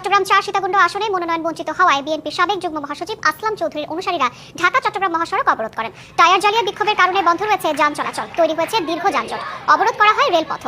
চট্টগ্রাম চার সীতাকুণ্ড আসনে মনোনয়ন বঞ্চিত হওয়ায় বিএনপির সাবেক যুগ্ম মহাসচিব আসলাম চৌধুরীর অনুসারীরা ঢাকা, চট্টগ্রাম মহাসড়ক অবরোধ করেন। টায়ার জ্বালিয়ে বিক্ষোভের কারণে বন্ধ রয়েছে যান চলাচল। তৈরি হয়েছে দীর্ঘ যানজট। অবরোধ করা হয় রেলপথ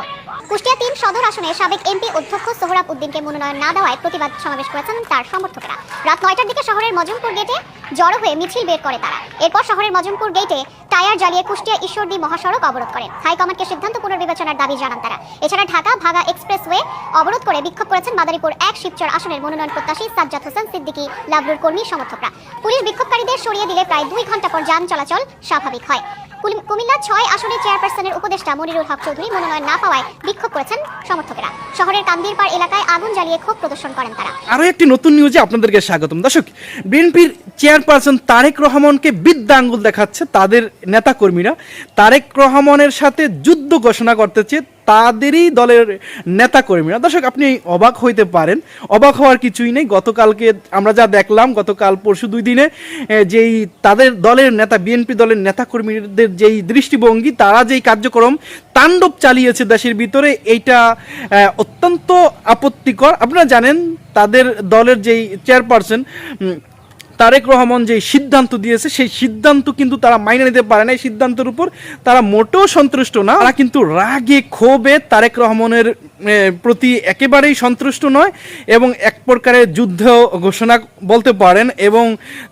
কুষ্টিয়া তিন সদর আসনে সাবেক এমপি অধ্যক্ষ সোহরাব উদ্দিনকে মনোনয়ন না দেওয়ায় প্রতিবাদ সমাবেশ করেছেন তার সমর্থকেরা। রাত নয়টার দিকে শহরের মজমপুর গেটে জড়ো হয়ে মিছিল বের করে তারা। এরপর শহরের মজমপুর গেটে টায়ার জ্বালিয়ে কুষ্টিয়া ঈশ্বরদী মহাসড়ক অবরোধ করেন হাইকমান্ডকে সিদ্ধান্ত পুনর্বিবেচনার দাবি জানান তারা এছাড়া ঢাকা ভাগা এক্সপ্রেসওয়ে অবরোধ করে বিক্ষোভ করেছেন মাদারীপুর এক শিবচর আসনের মনোনয়ন প্রত্যাশী সাজ্জাদ হোসেন সিদ্দিকী, লাবলুর কর্মী সমর্থকরা। পুলিশ বিক্ষোভকারীদের সরিয়ে দিলে প্রায় দুই ঘণ্টা পর যান চলাচল স্বাভাবিক হয়। কুমিল্লা ছয় আসনে চেয়ারপারসনের উপদেষ্টা মনিরুল হক চৌধুরী মনোনয়ন না পাওয়ায় বিক্ষোভ করেছেন সমর্থকেরা। শহরের কান্দিরপাড় এলাকায় আগুন জ্বালিয়ে ক্ষোভ প্রদর্শন করেন তারা। আরও একটি নতুন নিউজে আপনাদেরকে স্বাগতম। দর্শক, বিএনপির চেয়ারপারসন তারেক রহমানকে বিদ্যা আঙ্গুল দেখাচ্ছে তাদের নেতাকর্মীরা। তারেক রহমানের সাথে যুদ্ধ ঘোষণা করতেছে তাদেরই দলের নেতাকর্মীরা। দর্শক, আপনি অবাক হইতে পারেন। অবাক হওয়ার কিছুই নেই। গতকালকে আমরা যা দেখলাম, গতকাল পরশু দুই দিনে যেই তাদের দলের নেতা, বিএনপি দলের নেতাকর্মীদের যেই দৃষ্টিভঙ্গি, তারা যেই কার্যক্রম তাণ্ডব চালিয়েছে দেশের ভিতরে, এইটা অত্যন্ত আপত্তিকর। আপনারা জানেন, তাদের দলের যেই চেয়ারপারসন তারেক রহমান যে সিদ্ধান্ত দিয়েছে, সেই সিদ্ধান্ত কিন্তু তারা মাইনে নিতে পারে না এই সিদ্ধান্তের উপর তারা মোটেও সন্তুষ্ট না। তারা কিন্তু রাগে ক্ষোভে তারেক রহমানের প্রতি একেবারেই সন্তুষ্ট নয় এবং এক প্রকারের যুদ্ধ ঘোষণা বলতে পারেন এবং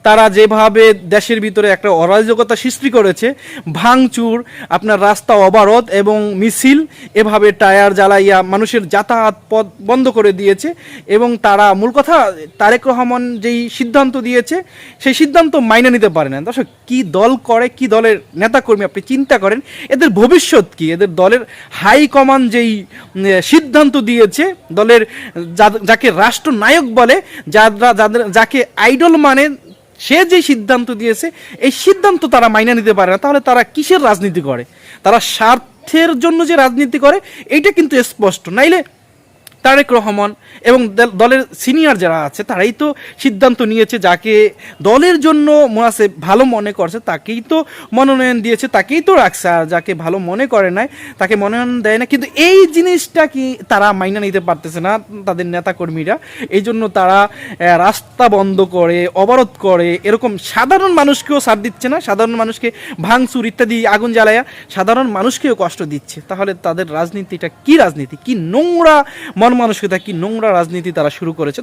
তারা যেভাবে দেশের ভিতরে একটা অরাজকতা সৃষ্টি করেছে, ভাঙচুর, আপনার রাস্তা অবরোধ এবং মিছিল, এভাবে টায়ার জ্বালাইয়া মানুষের যাতায়াত পথ বন্ধ করে দিয়েছে এবং তারা মূল কথা তারেক রহমান যেই সিদ্ধান্ত দিয়েছে, সেই সিদ্ধান্ত মাইনে নিতে পারে না। দর্শক, কি দল করে, কি দলের নেতাকর্মী, আপনি চিন্তা করেন, এদের ভবিষ্যৎ কি? এদের দলের হাই কমান্ড যেই সিদ্ধান্ত দিয়েছে দলের যাকে রাষ্ট্রনায়ক বলে, যারা যাদের যাকে আইডল মানে সে যে সিদ্ধান্ত দিয়েছে, এই সিদ্ধান্ত তারা মাইনে নিতে পারে না। তাহলে তারা কিসের রাজনীতি করে? তারা স্বার্থের জন্য যে রাজনীতি করে এটা কিন্তু স্পষ্ট। নাইলে তারেক রহমান এবং দল- দলের সিনিয়র যারা আছে, তারাই তো সিদ্ধান্ত নিয়েছে যাকে দলের জন্য মোনাসে ভালো মনে করছে, তাকেই তো মনোনয়ন দিয়েছে, তাকেই তো রাখছে, আর যাকে ভালো মনে করে নাই, তাকে মনোনয়ন দেয় না। কিন্তু এই জিনিসটা কি তারা মাইনা নিতে পারতেছে না তাদের নেতাকর্মীরা? এই জন্য তারা রাস্তা বন্ধ করে, অবরোধ করে, এরকম সাধারণ মানুষকেও ছাড় দিচ্ছে না, সাধারণ মানুষকে ভাঙচুর ইত্যাদি, আগুন জ্বালায়া সাধারণ মানুষকেও কষ্ট দিচ্ছে। তাহলে তাদের রাজনীতিটা কি রাজনীতি? কি নোংরা মন তা কি নোংরা রাজনীতি তারা শুরু করেছে?